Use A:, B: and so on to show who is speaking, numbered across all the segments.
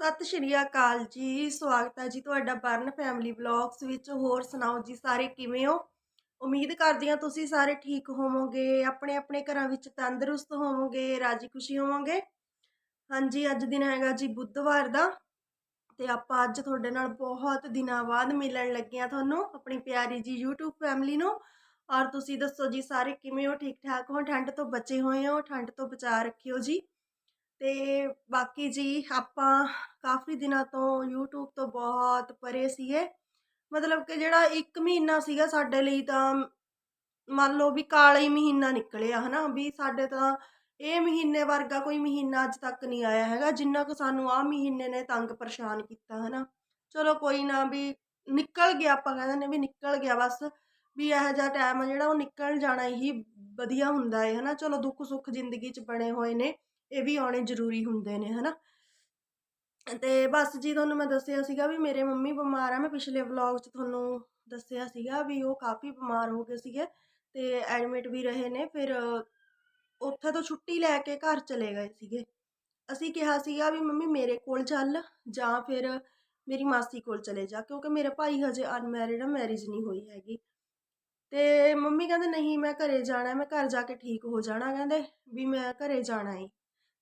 A: ਸਤਿ ਸ਼੍ਰੀ ਅਕਾਲ ਜੀ, ਸਵਾਗਤ ਹੈ ਜੀ ਤੁਹਾਡਾ ਬਰਨ ਫੈਮਿਲੀ ਵਲੌਗਸ ਵਿੱਚ। ਹੋਰ ਸੁਣਾਓ ਜੀ ਸਾਰੇ ਕਿਵੇਂ ਹੋ? ਉਮੀਦ ਕਰਦੀ ਹਾਂ ਤੁਸੀਂ ਸਾਰੇ ਠੀਕ ਹੋਵੋਗੇ, ਆਪਣੇ ਆਪਣੇ ਘਰਾਂ ਵਿੱਚ ਤੰਦਰੁਸਤ ਹੋਵੋਗੇ, ਰਾਜੀ ਖੁਸ਼ੀ ਹੋਵੋਗੇ। ਹਾਂਜੀ, ਅੱਜ ਦਿਨ ਹੈਗਾ ਜੀ ਬੁੱਧਵਾਰ ਦਾ ਤੇ ਆਪਾਂ ਅੱਜ ਤੁਹਾਡੇ ਨਾਲ ਬਹੁਤ ਦਿਨਾਂ ਬਾਅਦ ਮਿਲਣ ਲੱਗੇ ਆ ਤੁਹਾਨੂੰ, ਆਪਣੀ ਪਿਆਰੀ ਜੀ YouTube ਫੈਮਿਲੀ ਨੂੰ। ਔਰ ਤੁਸੀਂ ਦੱਸੋ ਜੀ ਸਾਰੇ ਕਿਵੇਂ ਹੋ ਠੀਕ ਠਾਕ ਹੋ? ਠੰਡ ਤੋਂ ਬਚੇ ਹੋਏ ਹੋ, ਠੰਡ ਤੋਂ ਬਚਾ ਰੱਖਿਓ ਜੀ। ਤੇ ਬਾਕੀ ਜੀ ਆਪਾਂ ਕਾਫੀ ਦਿਨਾਂ ਤੋਂ YouTube ਤੋਂ ਬਹੁਤ ਪਰੇ ਸੀਗੇ। ਮਤਲਬ ਕਿ ਜਿਹੜਾ 1 ਮਹੀਨਾ ਸੀਗਾ ਸਾਡੇ ਲਈ ਤਾਂ ਮੰਨ ਲਓ ਵੀ ਕਾਲਾ ਹੀ ਮਹੀਨਾ ਨਿਕਲਿਆ, ਹਨਾ? ਵੀ ਸਾਡੇ ਤਾਂ ਇਹ ਮਹੀਨੇ ਵਰਗਾ ਕੋਈ ਮਹੀਨਾ ਅੱਜ ਤੱਕ ਨਹੀਂ ਆਇਆ ਹੈਗਾ, ਜਿੰਨਾ ਕੁ ਸਾਨੂੰ ਆ ਮਹੀਨੇ ਨੇ ਤੰਗ ਪਰੇਸ਼ਾਨ ਕੀਤਾ, ਹਨਾ? ਚਲੋ ਕੋਈ ਨਾ ਵੀ ਨਿਕਲ ਗਿਆ, ਆਪਾਂ ਕਹਿੰਦੇ ਨੇ ਵੀ ਨਿਕਲ ਗਿਆ ਬਸ, ਵੀ ਇਹੋ ਜਿਹਾ ਟਾਈਮ ਆ ਜਿਹੜਾ ਉਹ ਨਿਕਲ ਜਾਣਾ ਹੀ ਵਧੀਆ ਹੁੰਦਾ ਹੈ ਹਨਾ? ਚਲੋ ਦੁੱਖ ਸੁੱਖ ਜ਼ਿੰਦਗੀ 'ਚ ਬਣੇ ਹੋਏ ਨੇ। ਇਹ ਵੀ ਆਉਣੇ ਜ਼ਰੂਰੀ ਹੁੰਦੇ ਨੇ, ਹਨਾ? ਤੇ ਬਸ ਜੀ ਤੁਹਾਨੂੰ ਮੈਂ ਦੱਸਿਆ ਸੀਗਾ ਵੀ ਮੇਰੇ ਮੰਮੀ ਬਿਮਾਰ ਆ, ਮੈਂ ਪਿਛਲੇ ਵਲੌਗ 'ਚ ਤੁਹਾਨੂੰ ਦੱਸਿਆ ਸੀਗਾ ਵੀ ਉਹ ਕਾਫੀ ਬਿਮਾਰ ਹੋ ਗਏ ਸੀਗੇ ਤੇ ਐਡਮਿਟ ਵੀ ਰਹੇ ਨੇ, ਫਿਰ ਉੱਥੇ ਤੋਂ ਛੁੱਟੀ ਲੈ ਕੇ ਘਰ ਚਲੇ ਗਏ ਸੀਗੇ। ਅਸੀਂ ਕਿਹਾ ਸੀਗਾ ਵੀ ਮੰਮੀ ਮੇਰੇ ਕੋਲ ਚੱਲ, ਜਾਂ ਫਿਰ ਮੇਰੀ ਮਾਸੀ ਕੋਲ ਚਲੇ ਜਾ, ਕਿਉਂਕਿ ਮੇਰੇ ਭਾਈ ਹਜੇ ਅਨਮੈਰਿਡ ਆ ਮੈਰਿਜ ਨਹੀਂ ਹੋਈ ਹੈਗੀ। ਤੇ ਮੰਮੀ ਕਹਿੰਦੇ, ਨਹੀਂ, ਮੈਂ ਘਰੇ ਜਾਣਾ, ਮੈਂ ਘਰ ਜਾ ਕੇ ਠੀਕ ਹੋ ਜਾਣਾ, ਕਹਿੰਦੇ, ਵੀ ਮੈਂ ਘਰੇ ਜਾਣਾ ਏ।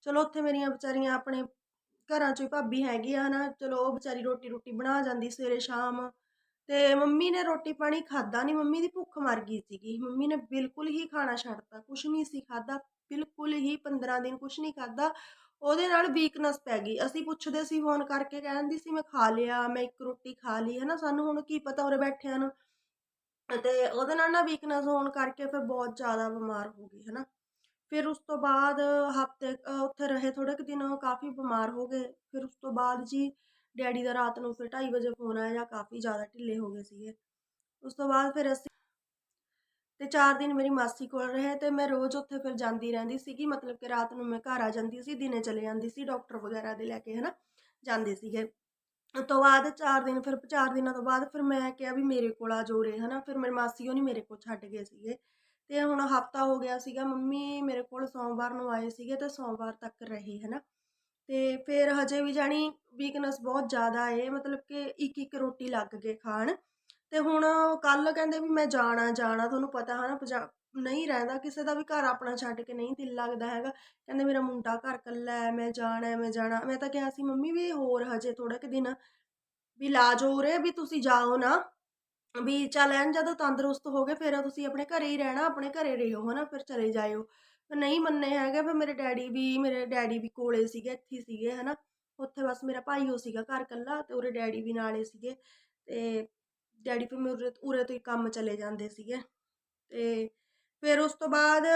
A: ਚਲੋ ਉੱਥੇ ਮੇਰੀਆਂ ਵਿਚਾਰੀਆਂ ਆਪਣੇ ਘਰਾਂ 'ਚ ਹੀ ਭਾਬੀ ਹੈਗੀ ਆ ਨਾ ਚਲੋ ਉਹ ਵਿਚਾਰੀ ਰੋਟੀ ਰੋਟੀ ਬਣਾ ਜਾਂਦੀ ਸਵੇਰੇ ਸ਼ਾਮ ਤੇ ਮੰਮੀ ਨੇ ਰੋਟੀ ਪਾਣੀ ਖਾਦਾ ਨਹੀਂ ਮੰਮੀ ਦੀ ਭੁੱਖ ਮਰ ਗਈ ਸੀਗੀ। ਮੰਮੀ ਨੇ ਬਿਲਕੁਲ ਹੀ ਖਾਣਾ ਛੱਡਤਾ, ਕੁਛ ਨਹੀਂ ਸੀ ਖਾਦਾ ਬਿਲਕੁਲ ਹੀ 15 ਦਿਨ ਕੁਛ ਨਹੀਂ ਖਾਦਾ ਉਹਦੇ ਨਾਲ ਵੀਕਨੈਸ ਪੈ ਗਈ। ਅਸੀਂ ਪੁੱਛਦੇ ਸੀ ਫੋਨ ਕਰਕੇ, ਕਹਿੰਦੀ ਸੀ ਮੈਂ ਖਾ ਲਿਆ, ਮੈਂ ਇੱਕ ਰੋਟੀ ਖਾ ਲਈ ਹੈ ਨਾ ਸਾਨੂੰ ਹੁਣ ਕੀ ਪਤਾ ਉਰੇ ਬੈਠਿਆਂ ਨੂੰ। ਤੇ ਉਹਦੇ ਨਾਲ ਨਾ ਵੀਕਨੈਸ ਹੋਣ ਕਰਕੇ ਫਿਰ ਬਹੁਤ ਜ਼ਿਆਦਾ ਬਿਮਾਰ ਹੋ ਗਈ ਹੈ ਨਾ ਫਿਰ ਉਸ ਤੋਂ ਬਾਅਦ ਹਫ਼ਤੇ ਉੱਥੇ ਰਹੇ ਥੋੜ੍ਹੇ ਕੁ ਦਿਨ ਕਾਫੀ ਬਿਮਾਰ ਹੋ ਗਏ। ਫਿਰ ਉਸ ਤੋਂ ਬਾਅਦ ਜੀ ਡੈਡੀ ਦਾ ਰਾਤ ਨੂੰ ਫਿਰ ਢਾਈ ਵਜੇ ਫੋਨ ਆਇਆ ਜਾਂ ਕਾਫੀ ਜ਼ਿਆਦਾ ਢਿੱਲੇ ਹੋ ਗਏ ਸੀਗੇ। ਉਸ ਤੋਂ ਬਾਅਦ ਫਿਰ ਅਸੀਂ ਤੇ 4 ਦਿਨ ਮੇਰੀ ਮਾਸੀ ਕੋਲ ਰਹੇ ਤੇ ਮੈਂ ਰੋਜ਼ ਉੱਥੇ ਫਿਰ ਜਾਂਦੀ ਰਹਿੰਦੀ ਸੀਗੀ। ਮਤਲਬ ਕਿ ਰਾਤ ਨੂੰ ਮੈਂ ਘਰ ਆ ਜਾਂਦੀ ਸੀ, ਦਿਨੇ ਚਲੇ ਜਾਂਦੀ ਸੀ, ਡਾਕਟਰ ਵਗੈਰਾ ਦੇ ਲੈ ਕੇ, ਹਨਾ, ਜਾਂਦੇ ਸੀਗੇ। ਉਸ ਤੋਂ ਬਾਅਦ 4 ਦਿਨ ਫਿਰ 4 ਦਿਨਾਂ ਤੋਂ ਬਾਅਦ ਫਿਰ ਮੈਂ ਕਿਹਾ ਵੀ ਮੇਰੇ ਕੋਲ ਆ ਜੋਰੇ ਹਨਾ। ਫਿਰ ਮੇਰੀ ਮਾਸੀ ਉਹ ਨਹੀਂ ਮੇਰੇ ਕੋਲ ਛੱਡ ਗਏ ਸੀਗੇ। ਤੇ ਹੁਣ ਹਫਤਾ ਹੋ ਗਿਆ ਸੀਗਾ, ਮੰਮੀ ਮੇਰੇ ਕੋਲ ਸੋਮਵਾਰ ਨੂੰ ਆਏ ਸੀਗੇ ਤੇ ਸੋਮਵਾਰ ਤੱਕ ਰਹੇ ਨਾ ਤੇ ਫਿਰ ਹਜੇ ਵੀ ਜਾਣੀ ਵੀਕਨੈਸ ਬਹੁਤ ਜ਼ਿਆਦਾ ਏ, ਮਤਲਬ ਕਿ ਇੱਕ ਇੱਕ ਰੋਟੀ ਲੱਗ ਗਏ ਖਾਣ। ਤੇ ਹੁਣ ਕੱਲ ਕਹਿੰਦੇ ਵੀ ਮੈਂ ਜਾਣਾ ਜਾਣਾ, ਤੁਹਾਨੂੰ ਪਤਾ, ਹਨਾ, ਪੰਜਾ ਨਹੀਂ ਰਹਿੰਦਾ ਕਿਸੇ ਦਾ ਵੀ ਘਰ, ਆਪਣਾ ਛੱਡ ਕੇ ਨਹੀਂ ਦਿਲ ਲੱਗਦਾ ਹੈਗਾ। ਕਹਿੰਦੇ ਮੇਰਾ ਮੁੰਡਾ ਘਰ ਇਕੱਲਾ ਹੈ, ਮੈਂ ਜਾਣਾ ਮੈਂ ਜਾਣਾ। ਮੈਂ ਤਾਂ ਕਿਹਾ ਸੀ, ਮੰਮੀ ਵੀ ਹੋਰ ਹਜੇ ਥੋੜਾ ਕੁ ਦਿਨ ਵੀ ਇਲਾਜ ਹੋ ਰਿਹਾ ਵੀ ਤੁਸੀਂ ਜਾਓ ਨਾ। ਵੀ ਚੱਲ ਐਨ ਜਦੋਂ ਤੰਦਰੁਸਤ ਹੋ ਗਏ, ਫਿਰ ਤੁਸੀਂ ਆਪਣੇ ਘਰੇ ਹੀ ਰਹਿਣਾ, ਆਪਣੇ ਘਰੇ ਰਹੋ ਹਨਾ, ਫਿਰ ਚਲੇ ਜਾਇਓ। ਫਿਰ ਨਹੀਂ ਮੰਨੇ ਹੈਗੇ ਫਿਰ ਮੇਰੇ ਡੈਡੀ ਵੀ, ਮੇਰੇ ਡੈਡੀ ਵੀ ਕੋਲੇ ਸੀਗੇ, ਇੱਥੇ ਸੀਗੇ, ਹਨਾ। ਉੱਥੇ ਬਸ ਮੇਰਾ ਭਾਈ ਹੋ ਸੀਗਾ ਘਰ ਕੱਲਾ ਤੇ ਉਹਦੇ ਡੈਡੀ ਵੀ ਨਾਲੇ ਸੀਗੇ ਤੇ ਡੈਡੀ ਫਿਰ ਮੇਰੇ ਉਰੇ ਤੋਂ ਹੀ ਕੰਮ ਚਲੇ ਜਾਂਦੇ ਸੀਗੇ। ਤੇ ਫਿਰ ਉਸ ਤੋਂ ਬਾਅਦ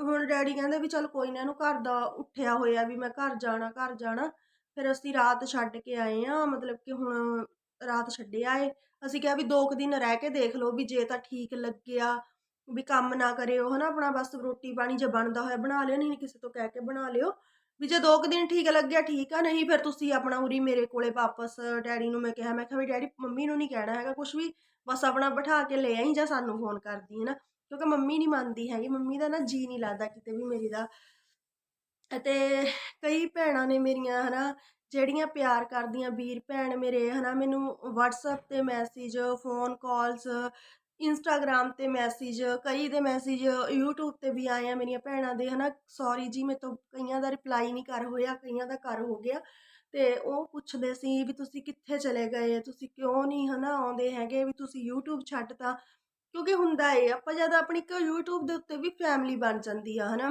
A: ਹੁਣ ਡੈਡੀ ਕਹਿੰਦੇ ਵੀ ਚੱਲ ਕੋਈ ਨਾ ਇਹਨੂੰ ਘਰ ਦਾ ਉੱਠਿਆ ਹੋਇਆ ਵੀ ਮੈਂ ਘਰ ਜਾਣਾ ਘਰ ਜਾਣਾ। ਫਿਰ ਅਸੀਂ ਰਾਤ ਛੱਡ ਕੇ ਆਏ ਆ ਮਤਲਬ ਕਿ ਹੁਣ ਰਾਤ ਛੱਡਿਆ ਏ। ਅਸੀਂ ਕਿਹਾ ਵੀ ਦੋ ਕੁ ਦਿਨ ਰਹਿ ਕੇ ਦੇਖ ਲਓ ਵੀ ਜੇ ਤਾਂ ਠੀਕ ਲੱਗਿਆ, ਵੀ ਕੰਮ ਨਾ ਕਰਿਓ, ਹਨਾ, ਆਪਣਾ ਬਸ ਰੋਟੀ ਪਾਣੀ ਜੇ ਬਣਦਾ ਹੋਇਆ ਬਣਾ ਲਿਓ, ਨਹੀਂ ਕਿਸੇ ਤੋਂ ਕਹਿ ਕੇ ਬਣਾ ਲਿਓ। ਵੀ ਜੇ ਦੋ ਕੁ ਦਿਨ ਠੀਕ ਲੱਗਿਆ, ਠੀਕ ਆ, ਨਹੀਂ ਫਿਰ ਤੁਸੀਂ ਆਪਣਾ ਉਰੀ ਮੇਰੇ ਕੋਲੇ ਵਾਪਸ, ਡੈਡੀ ਨੂੰ ਮੈਂ ਕਿਹਾ ਮੈਂ ਕਿਹਾ ਵੀ ਡੈਡੀ ਮੰਮੀ ਨੂੰ ਨਹੀਂ ਕਹਿਣਾ ਹੈਗਾ ਕੁਝ ਵੀ, ਬਸ ਆਪਣਾ ਬਿਠਾ ਕੇ ਲੈ ਆਈ ਜਾਂ ਸਾਨੂੰ ਫੋਨ ਕਰਦੀ ਹੈ ਨਾ ਕਿਉਂਕਿ ਮੰਮੀ ਨਹੀਂ ਮੰਨਦੀ ਹੈਗੀ, ਮੰਮੀ ਦਾ ਨਾ ਜੀ ਨਹੀਂ ਲੱਗਦਾ ਕਿਤੇ ਵੀ ਮੇਰੀ ਦਾ। ਅਤੇ ਕਈ ਭੈਣਾਂ ਨੇ ਮੇਰੀਆਂ, ਹਨਾ ਜਿਹੜੀਆਂ ਪਿਆਰ ਕਰਦੀਆਂ ਵੀਰ ਭੈਣ ਮੇਰੇ, ਹਨਾ, ਮੈਨੂੰ WhatsApp ਤੇ ਮੈਸੇਜ ਫੋਨ ਕਾਲਸ ਇੰਸਟਾਗ੍ਰam ਤੇ ਮੈਸੇਜ ਕਈ ਦੇ ਮੈਸੇਜ YouTube ਤੇ ਵੀ ਆਏ ਆ ਮੇਰੀਆਂ ਭੈਣਾਂ ਦੇ, ਹਨਾ ਸੌਰੀ ਜੀ, ਮੇਰੇ ਤੋਂ ਕਈਆਂ ਦਾ ਰਿਪਲਾਈ ਨਹੀਂ ਕਰ ਹੋਇਆ, ਕਈਆਂ ਦਾ ਕਰ ਹੋ ਗਿਆ। ਤੇ ਉਹ ਪੁੱਛਦੇ ਸੀ ਵੀ ਤੁਸੀਂ ਕਿੱਥੇ ਚਲੇ ਗਏ, ਤੁਸੀਂ ਕਿਉਂ ਨਹੀਂ, ਹਨਾ, ਆਉਂਦੇ ਹੈਗੇ ਵੀ ਤੁਸੀਂ YouTube ਛੱਡਤਾ। ਕਿਉਂਕਿ ਹੁੰਦਾ ਏ ਆਪਾਂ ਜਦ ਆਪਣੀ ਇੱਕ YouTube ਦੇ ਉੱਤੇ ਵੀ ਫੈਮਿਲੀ ਬਣ ਜਾਂਦੀ ਆ, ਹਨਾ।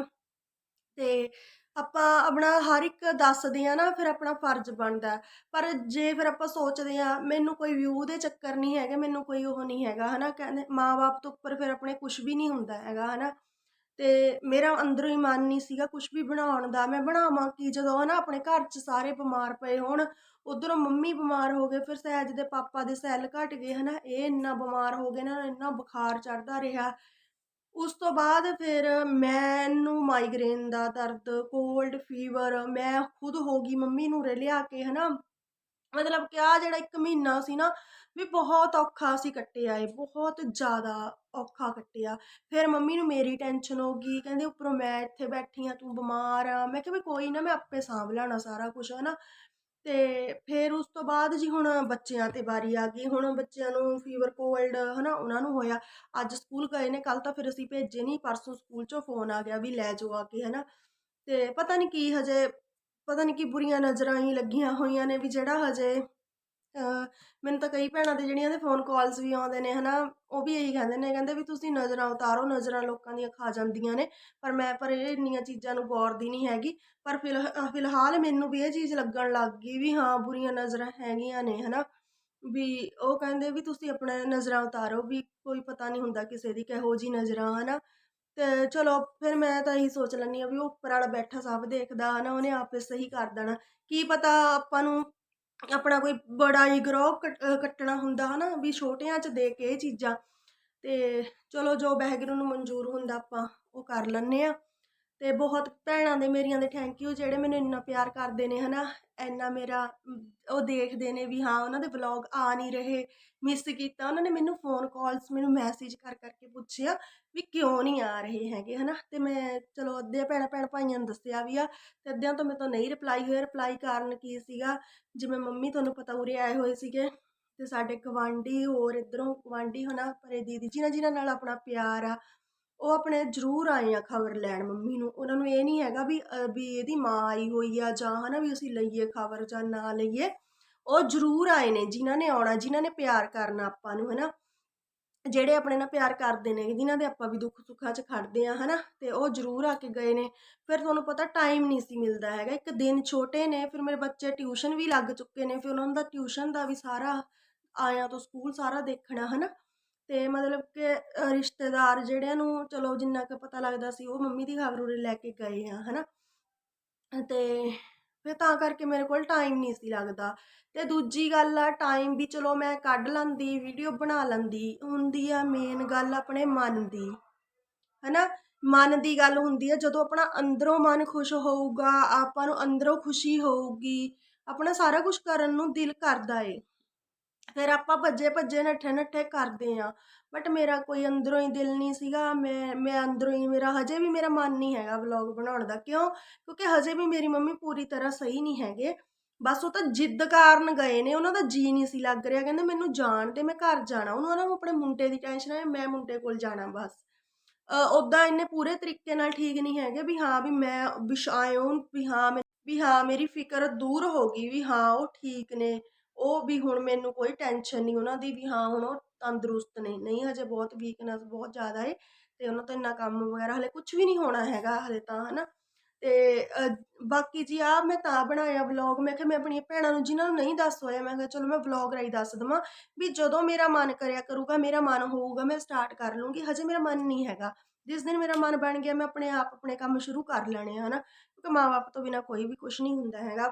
A: ਤੇ ਆਪਾਂ ਆਪਣਾ ਹਰ ਇੱਕ ਦੱਸਦੇ ਆ ਨਾ, ਫਿਰ ਆਪਣਾ ਫਰਜ਼ ਬਣਦਾ ਪਰ ਜੇ ਫਿਰ ਆਪਾਂ ਸੋਚਦੇ ਆ ਮੈਨੂੰ ਕੋਈ ਵਿਊ ਦੇ ਚੱਕਰ ਨਹੀਂ ਹੈਗੇ, ਮੈਨੂੰ ਕੋਈ ਉਹ ਨਹੀਂ ਹੈਗਾ, ਹਨਾ, ਕਹਿੰਦੇ ਮਾਪੇ ਤੋਂ ਉੱਪਰ ਫਿਰ ਆਪਣੇ ਕੁਝ ਵੀ ਨਹੀਂ ਹੁੰਦਾ ਹੈਗਾ, ਹਨਾ। ਤੇ ਮੇਰਾ ਅੰਦਰੋਂ ਹੀ ਮਨ ਨਹੀਂ ਸੀਗਾ ਕੁਝ ਵੀ ਬਣਾਉਣ ਦਾ, ਮੈਂ ਬਣਾਵਾਂ ਕੀ ਜਦੋਂ, ਹਨਾ, ਆਪਣੇ ਘਰ 'ਚ ਸਾਰੇ ਬਿਮਾਰ ਪਏ ਹੋਣ, ਉਧਰੋਂ ਮੰਮੀ ਬਿਮਾਰ ਹੋ ਗਏ, ਫਿਰ ਸਹਿਜ ਦੇ ਪਾਪਾ ਦੇ ਸੈੱਲ ਘਟ ਗਏ, ਹਨਾ, ਇਹ ਇੰਨਾ ਬਿਮਾਰ ਹੋ ਗਏ ਨਾ, ਇੰਨਾ ਬੁਖਾਰ ਚੜਦਾ ਰਿਹਾ। ਉਸ ਤੋਂ ਬਾਅਦ ਫਿਰ ਮੈਨੂੰ ਮਾਈਗ੍ਰੇਨ ਦਾ ਦਰਦ ਕੋਲਡ ਫੀਵਰ ਮੈਂ ਖੁਦ ਹੋ ਗਈ ਮੰਮੀ ਨੂੰ ਰੇ ਲਿਆ ਕੇ, ਹਨਾ। ਮਤਲਬ ਕਿ ਆ ਜਿਹੜਾ ਇੱਕ ਮਹੀਨਾ ਸੀ ਨਾ, ਵੀ ਬਹੁਤ ਔਖਾ ਸੀ ਕੱਟਿਆ ਏ ਬਹੁਤ ਜ਼ਿਆਦਾ ਔਖਾ ਕੱਟਿਆ। ਫਿਰ ਮੰਮੀ ਨੂੰ ਮੇਰੀ ਟੈਨਸ਼ਨ ਹੋ ਗਈ, ਕਹਿੰਦੇ ਉੱਪਰੋਂ ਮੈਂ ਇੱਥੇ ਬੈਠੀ ਆ ਤੂੰ ਬਿਮਾਰ ਆ। ਮੈਂ ਕਿਹਾ ਵੀ ਕੋਈ ਨਾ, ਮੈਂ ਆਪੇ ਸਾਂਭ ਲੈਣਾ ਸਾਰਾ ਕੁਝ ਹਨਾ। ਤੇ ਫਿਰ ਉਸ ਤੋਂ ਬਾਅਦ ਜੀ ਹੁਣ ਬੱਚਿਆਂ ਤੇ ਵਾਰੀ ਆ ਗਈ। ਹੁਣ ਬੱਚਿਆਂ ਨੂੰ ਫੀਵਰ ਕੋਲਡ ਹਨਾ, ਉਹਨਾਂ ਨੂੰ ਹੋਇਆ। ਅੱਜ ਸਕੂਲ ਗਏ ਨੇ ਕੱਲ ਤਾਂ ਫਿਰ ਅਸੀਂ ਭੇਜੇ ਨਹੀਂ ਪਰਸੋਂ ਸਕੂਲ ਚੋਂ ਫੋਨ ਆ ਗਿਆ ਵੀ ਲੈ ਜਾਓ ਆ ਕੇ, ਹਨਾ। ਤੇ ਪਤਾ ਨਹੀਂ ਕੀ ਹਜੇ, ਪਤਾ ਨਹੀਂ ਕੀ ਬੁਰੀਆਂ ਨਜ਼ਰਾਂ ਹੀ ਲੱਗੀਆਂ ਹੋਈਆਂ ਨੇ ਵੀ ਜਿਹੜਾ ਹਜੇ ਮੈਨੂੰ ਤਾਂ ਕਈ ਭੈਣਾਂ ਦੇ ਜਿਹੜੀਆਂ ਦੇ ਫੋਨ ਕਾਲਸ ਵੀ ਆਉਂਦੇ ਨੇ, ਹਨਾ, ਉਹ ਵੀ ਇਹੀ ਕਹਿੰਦੇ ਨੇ, ਕਹਿੰਦੇ ਵੀ ਤੁਸੀਂ ਨਜ਼ਰਾਂ ਉਤਾਰੋ ਨਜ਼ਰਾਂ ਲੋਕਾਂ ਦੀਆਂ ਖਾ ਜਾਂਦੀਆਂ ਨੇ, ਪਰ ਮੈਂ, ਪਰ ਇਹ ਇੰਨੀਆਂ ਚੀਜ਼ਾਂ ਨੂੰ ਗੌਰਦੀ ਨਹੀਂ ਹੈਗੀ, ਪਰ ਫਿਲ ਫਿਲਹਾਲ ਮੈਨੂੰ ਵੀ ਇਹ ਚੀਜ਼ ਲੱਗਣ ਲੱਗ ਗਈ ਵੀ ਹਾਂ, ਬੁਰੀਆਂ ਨਜ਼ਰਾਂ ਹੈਗੀਆਂ ਨੇ, ਹਨਾ, ਵੀ ਉਹ ਕਹਿੰਦੇ ਵੀ ਤੁਸੀਂ ਆਪਣਾ ਨਜ਼ਰਾਂ ਉਤਾਰੋ, ਵੀ ਕੋਈ ਪਤਾ ਨਹੀਂ ਹੁੰਦਾ ਕਿਸੇ ਦੀ ਕਿਹੋ ਜੀ ਨਜ਼ਰਾਂ, ਹਨਾ, ਤੇ ਚਲੋ, ਫਿਰ ਮੈਂ ਤਾਂ ਇਹੀ ਸੋਚ ਲੈਂਦੀ ਆ ਵੀ ਉਹ ਉੱਪਰ ਵਾਲਾ ਬੈਠਾ ਸਭ ਦੇਖਦਾ, ਹਨਾ, ਉਹਨੇ ਆਪੇ ਸਹੀ ਕਰ ਦੇਣਾ, ਕੀ ਪਤਾ ਆਪਾਂ ਨੂੰ ਆਪਣਾ ਕੋਈ ਬੜਾ ਹੀ ਗਰੋਹ ਕੱਟਣਾ ਹੁੰਦਾ ਹਨਾ, ਵੀ ਛੋਟਿਆਂ 'ਚ ਦੇ ਕੇ ਇਹ ਚੀਜ਼ਾਂ। ਅਤੇ ਚਲੋ ਜੋ ਵਾਹਿਗੁਰੂ ਨੂੰ ਮਨਜ਼ੂਰ ਹੁੰਦਾ ਆਪਾਂ, ਉਹ ਕਰ ਲੈਂਦੇ ਹਾਂ। ਤੇ ਬਹੁਤ ਭੈਣਾਂ ਦੇ ਮੇਰੀਆਂ ਦੇ ਥੈਂਕ ਯੂ ਜਿਹੜੇ ਮੈਨੂੰ ਇੰਨਾ ਪਿਆਰ ਕਰਦੇ ਨੇ, ਹਨਾ? ਇੰਨਾ ਮੇਰਾ ਉਹ ਦੇਖਦੇ ਨੇ ਵੀ ਹਾਂ, ਉਹਨਾਂ ਦੇ ਵਲੌਗ ਆ ਨਹੀਂ ਰਹੇ ਮਿਸ ਕੀਤਾ। ਉਹਨਾਂ ਨੇ ਮੈਨੂੰ ਫੋਨ ਕਾਲਸ ਮੈਨੂੰ ਮੈਸੇਜ ਕਰ ਕਰਕੇ ਪੁੱਛਿਆ ਵੀ ਕਿਉਂ ਨਹੀਂ ਆ ਰਹੇ ਹੈਗੇ, ਹਨਾ? ਤੇ ਮੈਂ, ਚਲੋ ਅੱਧੇ ਭੈਣਾਂ ਭੈਣ ਭਾਈਆਂ ਨੂੰ ਦੱਸਿਆ ਵੀ ਆ, ਤੇ ਅੱਧਿਆਂ ਤੋਂ ਮੇਰੇ ਤੋਂ ਨਹੀਂ ਰਿਪਲਾਈ ਹੋਇਆ। ਰਿਪਲਾਈ ਕਾਰਨ ਕੀ ਸੀਗਾ? ਜਿਵੇਂ ਮੰਮੀ ਤੁਹਾਨੂੰ ਪਤਾ ਉਰੇ ਆਏ ਹੋਏ ਸੀਗੇ, ਤੇ ਸਾਡੇ ਗਵਾਂਢੀ ਹੋਰ ਇਧਰੋਂ ਗਵਾਂਢੀ ਹਨਾ? ਪਰੇ ਦੀਦੀ ਜਿਨ੍ਹਾਂ ਜਿਨ੍ਹਾਂ ਨਾਲ ਆਪਣਾ ਪਿਆਰ ਆ ਉਹ ਆਪਣੇ ਜ਼ਰੂਰ ਆਏ ਆ ਖਬਰ ਲੈਣ ਮੰਮੀ ਨੂੰ। ਉਹਨਾਂ ਨੂੰ ਇਹ ਨਹੀਂ ਹੈਗਾ ਵੀ ਵੀ ਇਹਦੀ ਮਾਂ ਆਈ ਹੋਈ ਆ ਜਾਂ ਹਨਾ ਵੀ ਅਸੀਂ ਲਈਏ ਖਬਰ ਜਾਂ ਨਾ ਲਈਏ। ਉਹ ਜ਼ਰੂਰ ਆਏ ਨੇ ਜਿਨ੍ਹਾਂ ਨੇ ਆਉਣਾ, ਜਿਨ੍ਹਾਂ ਨੇ ਪਿਆਰ ਕਰਨਾ ਆਪਾਂ ਨੂੰ ਹਨਾ। ਜਿਹੜੇ ਆਪਣੇ ਨਾਲ ਪਿਆਰ ਕਰਦੇ ਨੇ, ਜਿਨ੍ਹਾਂ ਦੇ ਆਪਾਂ ਵੀ ਦੁੱਖ ਸੁੱਖਾਂ 'ਚ ਖੜਦੇ ਆ ਹਨਾ, ਤੇ ਉਹ ਜ਼ਰੂਰ ਆ ਕੇ ਗਏ ਨੇ। ਫਿਰ ਤੁਹਾਨੂੰ ਪਤਾ ਟਾਈਮ ਨਹੀਂ ਸੀ ਮਿਲਦਾ ਹੈਗਾ। ਇੱਕ ਦਿਨ ਛੋਟੇ ਨੇ, ਫਿਰ ਮੇਰੇ ਬੱਚੇ ਟਿਊਸ਼ਨ ਵੀ ਲੱਗ ਚੁੱਕੇ ਨੇ, ਫਿਰ ਉਹਨਾਂ ਦਾ ਟਿਊਸ਼ਨ ਦਾ ਵੀ ਸਾਰਾ ਆਇਆ ਤੋਂ ਸਕੂਲ ਸਾਰਾ ਦੇਖਣਾ ਹਨਾ। ਅਤੇ ਮਤਲਬ ਕਿ ਰਿਸ਼ਤੇਦਾਰ ਜਿਹੜਿਆਂ ਨੂੰ ਚਲੋ ਜਿੰਨਾ ਕੁ ਪਤਾ ਲੱਗਦਾ ਸੀ, ਉਹ ਮੰਮੀ ਦੀ ਖਬਰ ਉਰੇ ਲੈ ਕੇ ਗਏ ਆ ਨਾ ਅਤੇ ਫਿਰ ਤਾਂ ਕਰਕੇ ਮੇਰੇ ਕੋਲ ਟਾਈਮ ਨਹੀਂ ਸੀ ਲੱਗਦਾ। ਤੇ ਦੂਜੀ ਗੱਲ ਆ ਟਾਈਮ ਵੀ ਚਲੋ ਮੈਂ ਕੱਢ ਲੈਂਦੀ ਵੀਡੀਓ ਬਣਾ ਲੈਂਦੀ, ਹੁੰਦੀ ਆ ਮੇਨ ਗੱਲ ਆਪਣੇ ਮਨ ਦੀ, ਹਨਾ? ਮਨ ਦੀ ਗੱਲ ਹੁੰਦੀ ਆ, ਜਦੋਂ ਆਪਣਾ ਅੰਦਰੋਂ ਮਨ ਖੁਸ਼ ਹੋਊਗਾ, ਆਪਾਂ ਨੂੰ ਅੰਦਰੋਂ ਖੁਸ਼ੀ ਹੋਊਗੀ, ਆਪਣਾ ਸਾਰਾ ਕੁਝ ਕਰਨ ਨੂੰ ਦਿਲ ਕਰਦਾ ਏ। ਫਿਰ ਆਪਾਂ ਭੱਜੇ ਭੱਜੇ ਨੱਠੇ ਨੱਠੇ ਕਰਦੇ ਆ ਬਟ ਮੇਰਾ ਕੋਈ ਅੰਦਰੋਂ ਹੀ ਦਿਲ ਨਹੀਂ ਸੀਗਾ। ਮੈਂ ਮੈਂ ਅੰਦਰੋਂ ਹੀ ਮੇਰਾ ਹਜੇ ਵੀ ਮੇਰਾ ਮਨ ਨਹੀਂ ਹੈਗਾ ਵਲੌਗ ਬਣਾਉਣ ਦਾ। ਕਿਉਂ? ਕਿਉਂਕਿ ਹਜੇ ਵੀ ਮੇਰੀ ਮੰਮੀ ਪੂਰੀ ਤਰ੍ਹਾਂ ਸਹੀ ਨਹੀਂ ਹੈਗੇ। ਬਸ ਉਹ ਤਾਂ ਜਿੱਦ ਕਾਰਨ ਗਏ ਨੇ। ਉਹਨਾਂ ਦਾ ਜੀ ਨਹੀਂ ਸੀ ਲੱਗ ਰਿਹਾ। ਕਹਿੰਦੇ ਮੈਨੂੰ ਜਾਣ ਤੇ ਮੈਂ ਘਰ ਜਾਣਾ। ਉਹਨੂੰ ਉਹਨਾਂ ਨੂੰ ਆਪਣੇ ਮੁੰਡੇ ਦੀ ਟੈਨਸ਼ਨ ਹੈ ਮੈਂ ਮੁੰਡੇ ਕੋਲ ਜਾਣਾ ਬਸ। ਉਦਾਂ ਇੰਨੇ ਪੂਰੇ ਤਰੀਕੇ ਨਾਲ ਠੀਕ ਨਹੀਂ ਹੈਗੇ ਵੀ ਹਾਂ, ਵੀ ਮੈਂ ਵਿਸ਼ਾਇਓ ਵੀ ਹਾਂ, ਮੈਂ- ਵੀ ਹਾਂ, ਮੇਰੀ ਫਿਕਰ ਦੂਰ ਹੋ ਗਈ ਵੀ ਹਾਂ, ਉਹ ਠੀਕ ਨੇ। ਉਹ ਵੀ ਹੁਣ ਮੈਨੂੰ ਕੋਈ ਟੈਨਸ਼ਨ ਨਹੀਂ, ਉਹਨਾਂ ਦੀ ਵੀ ਹਾਂ ਹੁਣ ਉਹ ਤੰਦਰੁਸਤ ਨੇ, ਨਹੀਂ ਹਜੇ ਬਹੁਤ ਵੀਕਨੈਸ ਬਹੁਤ ਜ਼ਿਆਦਾ ਏ ਅਤੇ ਉਹਨਾਂ ਤੋਂ ਇੰਨਾ ਕੰਮ ਵਗੈਰਾ ਹਲੇ ਕੁਛ ਵੀ ਨਹੀਂ ਹੋਣਾ ਹੈਗਾ ਹਲੇ ਤਾਂ ਹੈ ਨਾ ਅਤੇ ਬਾਕੀ ਜੀ ਆਹ ਮੈਂ ਤਾਂ ਬਣਾਇਆ ਵਲੌਗ ਮੈਂ ਕਿਹਾ ਮੈਂ ਆਪਣੀਆਂ ਭੈਣਾਂ ਨੂੰ ਜਿਨ੍ਹਾਂ ਨੂੰ ਨਹੀਂ ਦੱਸ ਹੋਇਆ ਮੈਂ ਕਿਹਾ ਚਲੋ ਮੈਂ ਵਲੌਗ ਰਾਹੀਂ ਦੱਸ ਦਵਾਂ ਵੀ ਜਦੋਂ ਮੇਰਾ ਮਨ ਕਰਿਆ ਕਰੂਗਾ, ਮੇਰਾ ਮਨ ਹੋਊਗਾ, ਮੈਂ ਸਟਾਰਟ ਕਰ ਲੂੰਗੀ, ਹਜੇ ਮੇਰਾ ਮਨ ਨਹੀਂ ਹੈਗਾ। ਜਿਸ ਦਿਨ ਮੇਰਾ ਮਨ ਬਣ ਗਿਆ, ਮੈਂ ਆਪਣੇ ਆਪ ਆਪਣੇ ਕੰਮ ਸ਼ੁਰੂ ਕਰ ਲੈਣੇ ਆ, ਹਨਾ। ਕਿਉਂਕਿ ਮਾਂ-ਬਾਪ ਤੋਂ ਬਿਨਾ ਕੋਈ ਵੀ ਕੁਝ ਨਹੀਂ ਹੁੰਦਾ ਹੈਗਾ।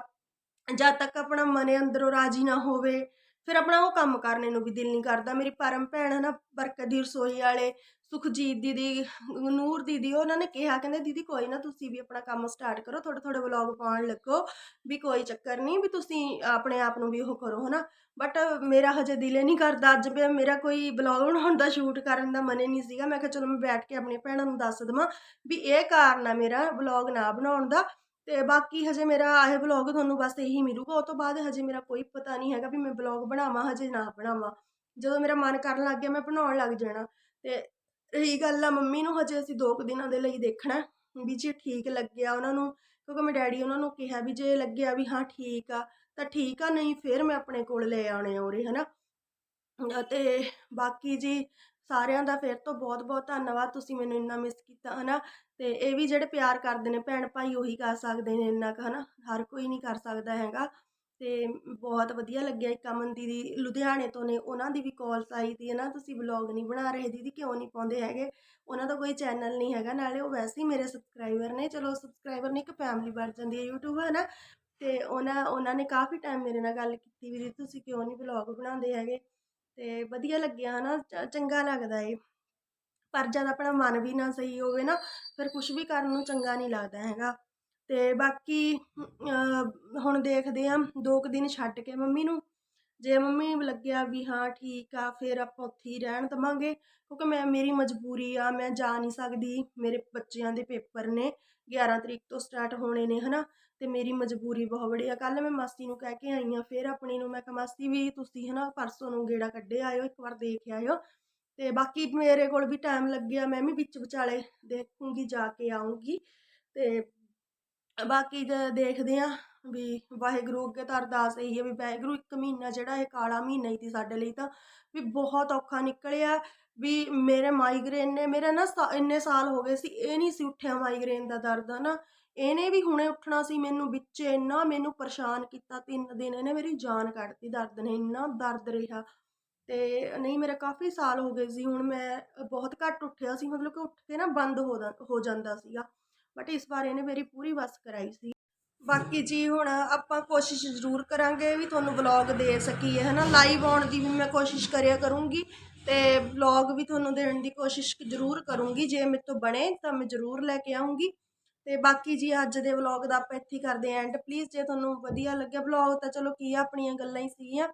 A: ਜਦ ਤੱਕ ਆਪਣਾ ਮਨੇ ਅੰਦਰੋਂ ਰਾਜੀ ਨਾ ਹੋਵੇ, ਫਿਰ ਆਪਣਾ ਉਹ ਕੰਮ ਕਰਨੇ ਨੂੰ ਵੀ ਦਿਲ ਨਹੀਂ ਕਰਦਾ। ਮੇਰੀ ਪਰਮ ਭੈਣ ਹੈ ਨਾ, ਬਰਕਤ ਦੀ ਰਸੋਈ ਵਾਲੇ, ਸੁਖਜੀਤ ਦੀਦੀ, ਨੂਰ ਦੀਦੀ, ਉਹਨਾਂ ਨੇ ਕਿਹਾ, ਕਹਿੰਦੇ, ਦੀਦੀ, ਕੋਈ ਨਾ, ਤੁਸੀਂ ਵੀ ਆਪਣਾ ਕੰਮ ਸਟਾਰਟ ਕਰੋ ਥੋੜੇ ਥੋੜੇ ਵਲੌਗ ਪਾਉਣ ਲੱਗੋ, ਵੀ ਕੋਈ ਚੱਕਰ ਨਹੀਂ, ਵੀ ਤੁਸੀਂ ਆਪਣੇ ਆਪ ਨੂੰ ਵੀ ਉਹ ਕਰੋ, ਹਨਾ? ਬਟ ਮੇਰਾ ਹਜੇ ਦਿਲ ਹੀ ਨਹੀਂ ਕਰਦਾ ਅੱਜ ਵੀ ਮੇਰਾ ਕੋਈ ਵਲੌਗ ਬਣਾਉਣ ਦਾ ਸ਼ੂਟ ਕਰਨ ਦਾ ਮਨ ਹੀ ਨਹੀਂ ਸੀਗਾ। ਮੈਂ ਕਿਹਾ, ਚਲੋ, ਮੈਂ ਬੈਠ ਕੇ ਆਪਣੀਆਂ ਭੈਣਾਂ ਨੂੰ ਦੱਸ ਦਵਾਂ, ਵੀ ਇਹ ਕਾਰਨ ਆ ਮੇਰਾ ਵਲੌਗ ਨਾ ਬਣਾਉਣ ਦਾ ਤੇ ਬਾਕੀ ਹਜੇ ਮੇਰਾ ਇਹ ਵਲੌਗ ਤੁਹਾਨੂੰ ਬਸ ਇਹੀ ਮਿਲੂਗਾ। ਉਹ ਤੋਂ ਬਾਅਦ ਹਜੇ ਮੇਰਾ ਕੋਈ ਪਤਾ ਨਹੀਂ ਹੈਗਾ ਵੀ ਮੈਂ ਵਲੌਗ ਬਣਾਵਾਂ ਹਜੇ ਨਾ ਬਣਾਵਾਂ। ਜਦੋਂ ਮੇਰਾ ਮਨ ਕਰਨ ਲੱਗ ਗਿਆ ਮੈਂ ਬਣਾਉਣ ਲੱਗ ਜਾਣਾ। ਤੇ ਰਹੀ ਗੱਲ ਆ ਮੰਮੀ ਨੂੰ, ਹਜੇ ਅਸੀਂ ਦੋ ਕੁ ਦਿਨਾਂ ਦੇ ਲਈ ਦੇਖਣਾ ਵੀ ਜੇ ਠੀਕ ਲੱਗਿਆ ਉਹਨਾਂ ਨੂੰ। ਕਿਉਂਕਿ ਮੈਂ ਡੈਡੀ ਉਹਨਾਂ ਨੂੰ ਕਿਹਾ ਵੀ ਜੇ ਲੱਗਿਆ ਵੀ ਹਾਂ ਠੀਕ ਆ, ਤਾਂ ਠੀਕ ਆ, ਨਹੀਂ ਫਿਰ ਮੈਂ ਆਪਣੇ ਕੋਲ ਲੈ ਆਉਣੇ ਆ ਉਰੇ, ਹਨਾ? ਅਤੇ ਬਾਕੀ ਜੀ ਸਾਰਿਆਂ ਦਾ ਫਿਰ ਤੋਂ ਬਹੁਤ ਬਹੁਤ ਧੰਨਵਾਦ ਤੁਸੀਂ ਮੈਨੂੰ ਇੰਨਾ ਮਿਸ ਕੀਤਾ, ਹਨਾ? ਤੇ ਇਹ ਵੀ ਜਿਹੜੇ ਪਿਆਰ ਕਰਦੇ ਨੇ ਭੈਣ ਭਾਈ ਉਹੀ ਕਰ ਸਕਦੇ ਨੇ ਇੰਨਾ ਕੁ, ਹਨਾ? ਹਰ ਕੋਈ ਨਹੀਂ ਕਰ ਸਕਦਾ ਹੈਗਾ। ਤੇ ਬਹੁਤ ਵਧੀਆ ਲੱਗਿਆ ਇੱਕ ਅਮਨ ਦੀਦੀ ਲੁਧਿਆਣੇ ਤੋਂ ਨੇ, ਉਹਨਾਂ ਦੀ ਵੀ ਕਾਲਸ ਆਈ ਸੀ ਨਾ ਤੁਸੀਂ ਵਲੌਗ ਨਹੀਂ ਬਣਾ ਰਹੇ, ਦੀਦੀ ਕਿਉਂ ਨਹੀਂ ਪਾਉਂਦੇ ਹੈਗੇ? ਉਹਨਾਂ ਦਾ ਕੋਈ ਚੈਨਲ ਨਹੀਂ ਹੈਗਾ, ਨਾਲੇ ਉਹ ਵੈਸੇ ਹੀ ਮੇਰੇ ਸਬਸਕ੍ਰਾਈਬਰ ਨੇ। ਚਲੋ ਸਬਸਕ੍ਰਾਈਬਰ ਨਹੀਂ, ਇੱਕ ਫੈਮਿਲੀ ਬਣ ਜਾਂਦੀ ਹੈ YouTube ਹੈ ਨਾ ਤੇ ਉਹਨਾਂ ਉਹਨਾਂ ਨੇ ਕਾਫੀ ਟਾਈਮ ਮੇਰੇ ਨਾਲ ਗੱਲ ਕੀਤੀ ਵੀ ਦੀਦੀ, ਤੁਸੀਂ ਕਿਉਂ ਨਹੀਂ ਵਲੌਗ ਬਣਾਉਂਦੇ ਹੈਗੇ? ਤੇ ਵਧੀਆ ਲੱਗਿਆ ਹਨਾ ਚ- ਚੰਗਾ ਲੱਗਦਾ ਏ ਪਰ ਜਦ ਆਪਣਾ ਮਨ ਵੀ ਨਾ ਸਹੀ ਹੋਵੇ ਨਾ ਫਿਰ ਕੁਝ ਵੀ ਕਰਨ ਨੂੰ ਚੰਗਾ ਨਹੀਂ ਲੱਗਦਾ ਹੈਗਾ। ਤੇ ਬਾਕੀ ਅਹ, ਹੁਣ ਦੇਖਦੇ ਆ ਦੋ ਕੁ ਦਿਨ ਛੱਡ ਕੇ ਮੰਮੀ ਨੂੰ। ਜੇ ਮੰਮੀ ਲੱਗਿਆ ਵੀ ਹਾਂ ਠੀਕ ਆ ਫਿਰ ਆਪਾਂ ਉੱਥੇ ਹੀ ਰਹਿਣ ਦਵਾਂਗੇ। ਕਿਉਂਕਿ ਮੈਂ ਮੇਰੀ ਮਜਬੂਰੀ ਆ ਮੈਂ ਜਾ ਨਹੀਂ ਸਕਦੀ। ਮੇਰੇ ਬੱਚਿਆਂ ਦੇ ਪੇਪਰ ਨੇ 11 ਤਰੀਕ ਤੋਂ ਸਟਾਰਟ ਹੋਣੇ ਨੇ ਹਨਾ। ਤੇ ਮੇਰੀ ਮਜਬੂਰੀ ਬਹੁਤ ਬੜੀ ਆ। ਕੱਲ ਮੈਂ ਮਾਸੀ ਨੂੰ ਕਹਿ ਕੇ ਆਈ ਆ, ਫਿਰ ਆਪਣੀ ਨੂੰ ਮੈਂ ਕਿਹਾ, ਮਾਸੀ ਵੀ ਤੁਸੀਂ ਹਨਾ ਪਰਸੋਂ ਨੂੰ ਗੇੜਾ ਕੱਢੇ ਆਇਓ, ਇੱਕ ਵਾਰ ਦੇਖ ਆਇਓ। ਤੇ ਬਾਕੀ ਮੇਰੇ ਕੋਲ ਵੀ ਟਾਈਮ ਲੱਗਿਆ, ਮੈਂ ਵੀ ਵਿੱਚ ਵਿਚਾਲੇ ਦੇਖੂੰਗੀ, ਜਾ ਕੇ ਆਉਂਗੀ ਤੇ ਬਾਕੀ ਜ- ਦੇਖਦੇ ਆ ਵੀ ਵਾਹਿਗੁਰੂ ਅੱਗੇ ਤਾਂ ਅਰਦਾਸ ਇਹੀ ਹੈ ਵੀ ਵਾਹਿਗੁਰੂ ਇੱਕ ਮਹੀਨਾ ਜਿਹੜਾ ਇਹ ਕਾਲਾ ਮਹੀਨਾ ਹੀ ਸੀ ਸਾਡੇ ਲਈ ਤਾਂ ਵੀ ਬਹੁਤ ਔਖਾ ਨਿਕਲਿਆ। ਵੀ ਮੇਰੇ ਮਾਈਗ੍ਰੇਨ ਨੇ, ਮੇਰੇ ਨਾ ਸਾ- ਇੰਨੇ ਸਾਲ ਹੋ ਗਏ ਸੀ, ਇਹ ਨਹੀਂ ਸੀ ਉੱਠਿਆ ਮਾਈਗ੍ਰੇਨ ਦਾ ਦਰਦ ਨਾ ਇਹਨੇ ਵੀ ਹੁਣੇ ਉੱਠਣਾ ਸੀ ਮੈਨੂੰ ਵਿੱਚ, ਇੰਨਾ ਮੈਨੂੰ ਪਰੇਸ਼ਾਨ ਕੀਤਾ, ਤਿੰਨ ਦਿਨ ਇਹਨੇ ਮੇਰੀ ਜਾਨ ਕੱਢਤੀ ਦਰਦ ਨੇ, ਇੰਨਾ ਦਰਦ ਰਿਹਾ। ਤੇ ਨਹੀਂ, ਮੇਰਾ ਕਾਫੀ ਸਾਲ ਹੋ ਗਏ ਸੀ, ਹੁਣ ਮੈਂ ਬਹੁਤ ਘੱਟ ਉੱਠਿਆ ਸੀ, ਮਤਲਬ ਕਿ ਉੱਠ ਕੇ ਨਾ ਬੰਦ ਹੋ ਜਾ- ਹੋ ਜਾਂਦਾ ਸੀਗਾ। ਬਟ ਇਸ ਵਾਰ ਇਹਨੇ ਮੇਰੀ ਪੂਰੀ ਵੱਸ ਕਰਾਈ ਸੀ। ਬਾਕੀ ਜੀ, ਹੁਣ ਆਪਾਂ ਕੋਸ਼ਿਸ਼ ਜ਼ਰੂਰ ਕਰਾਂਗੇ ਵੀ ਤੁਹਾਨੂੰ ਵਲੌਗ ਦੇ ਸਕੀਏ ਹੈ ਨਾ ਲਾਈਵ ਆਉਣ ਦੀ ਵੀ ਮੈਂ ਕੋਸ਼ਿਸ਼ ਕਰਿਆ ਕਰੂੰਗੀ। ਤੇ ਵਲੌਗ ਵੀ ਤੁਹਾਨੂੰ ਦੇਣ ਦੀ ਕੋਸ਼ਿਸ਼ ਜ਼ਰੂਰ ਕਰੂੰਗੀ, ਜੇ ਮੇਰੇ ਤੋਂ ਬਣੇ ਤਾਂ ਮੈਂ ਜ਼ਰੂਰ ਲੈ ਕੇ ਆਉਂਗੀ ਤੇ ਬਾਕੀ ਜੀ ਅੱਜ ਦੇ ਵਲੌਗ ਦਾ ਆਪਾਂ ਇੱਥੇ ਕਰਦੇ ਆਂ ਐਂਡ ਪਲੀਜ਼ ਜੇ ਤੁਹਾਨੂੰ ਵਧੀਆ ਲੱਗਿਆ ਵਲੌਗ ਤਾਂ ਚਲੋ ਕੀ ਆ, ਆਪਣੀਆਂ ਗੱਲਾਂ ਹੀ ਸੀਗੀਆਂ।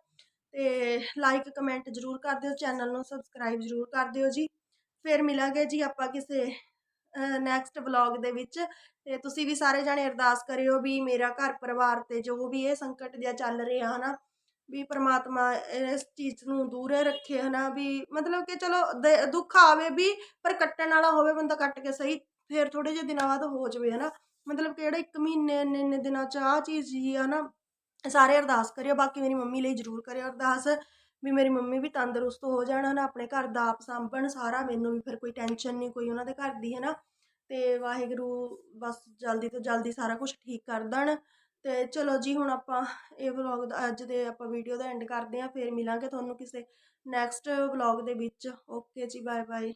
A: ਤੇ ਲਾਈਕ ਕਮੈਂਟ ਜ਼ਰੂਰ ਕਰ ਦਿਓ ਚੈਨਲ ਨੂੰ ਸਬਸਕ੍ਰਾਈਬ ਜ਼ਰੂਰ ਕਰ ਦਿਓ ਜੀ। ਫਿਰ ਮਿਲਾਂਗੇ ਜੀ ਆਪਾਂ ਕਿਸੇ ਨੈਕਸਟ ਵਲੌਗ ਦੇ ਵਿੱਚ। ਤੇ ਤੁਸੀਂ ਵੀ ਸਾਰੇ ਜਾਣੇ ਅਰਦਾਸ ਕਰਿਓ ਵੀ ਮੇਰਾ ਘਰ ਪਰਿਵਾਰ ਤੇ ਜੋ ਵੀ ਇਹ ਸੰਕਟ ਜਿਹਾ ਚੱਲ ਰਿਹਾ ਹਨਾ ਵੀ ਪ੍ਰਮਾਤਮਾ ਇਸ ਚੀਜ਼ ਨੂੰ ਦੂਰ ਰੱਖੇ ਹਨਾ, ਵੀ ਮਤਲਬ ਕਿ ਚਲੋ ਦ- ਦੁੱਖ ਆਵੇ ਵੀ, ਪਰ ਕੱਟਣ ਵਾਲਾ ਹੋਵੇ ਬੰਦਾ ਕੱਟ ਕੇ ਸਹੀ, ਫਿਰ ਥੋੜੇ ਜਿਹੇ ਦਿਨਾਂ ਬਾਅਦ ਹੋ ਜਾਵੇ ਹਨਾ। ਮਤਲਬ ਕਿ ਜਿਹੜਾ ਇੱਕ ਮਹੀਨੇ, ਇੰਨੇ ਇੰਨੇ ਦਿਨਾਂ ਚ ਆਹ ਚੀਜ਼ ਜੀ ਆ ਨਾ, ਸਾਰੇ ਅਰਦਾਸ ਕਰਿਓ, ਬਾਕੀ ਮੇਰੀ ਮੰਮੀ ਲਈ ਜ਼ਰੂਰ ਕਰਿਓ ਅਰਦਾਸ, ਵੀ ਮੇਰੀ ਮੰਮੀ ਵੀ ਤੰਦਰੁਸਤ ਹੋ ਜਾਣ ਨਾ ਆਪਣੇ ਘਰ ਦਾ ਆਪ ਸਾਂਭਣ ਸਾਰਾ, ਮੈਨੂੰ ਵੀ ਫਿਰ ਕੋਈ ਟੈਨਸ਼ਨ ਨਹੀਂ ਕੋਈ ਉਹਨਾਂ ਦੇ ਘਰ ਦੀ ਹੈ ਨਾ ਤੇ ਵਾਹਿਗੁਰੂ ਬਸ ਜਲਦੀ ਤੋਂ ਜਲਦੀ ਸਾਰਾ ਕੁਝ ਠੀਕ ਕਰ ਦੇਣ। ਤੇ ਚਲੋ ਜੀ, ਹੁਣ ਆਪਾਂ ਇਹ ਵਲੌਗ ਦਾ, ਅੱਜ ਦੇ ਆਪਾਂ ਵੀਡੀਓ ਦਾ ਐਂਡ ਕਰਦੇ ਹਾਂ, ਫਿਰ ਮਿਲਾਂਗੇ ਤੁਹਾਨੂੰ ਕਿਸੇ ਨੈਕਸਟ ਵਲੌਗ ਦੇ ਵਿੱਚ। ਓਕੇ ਜੀ ਬਾਏ ਬਾਏ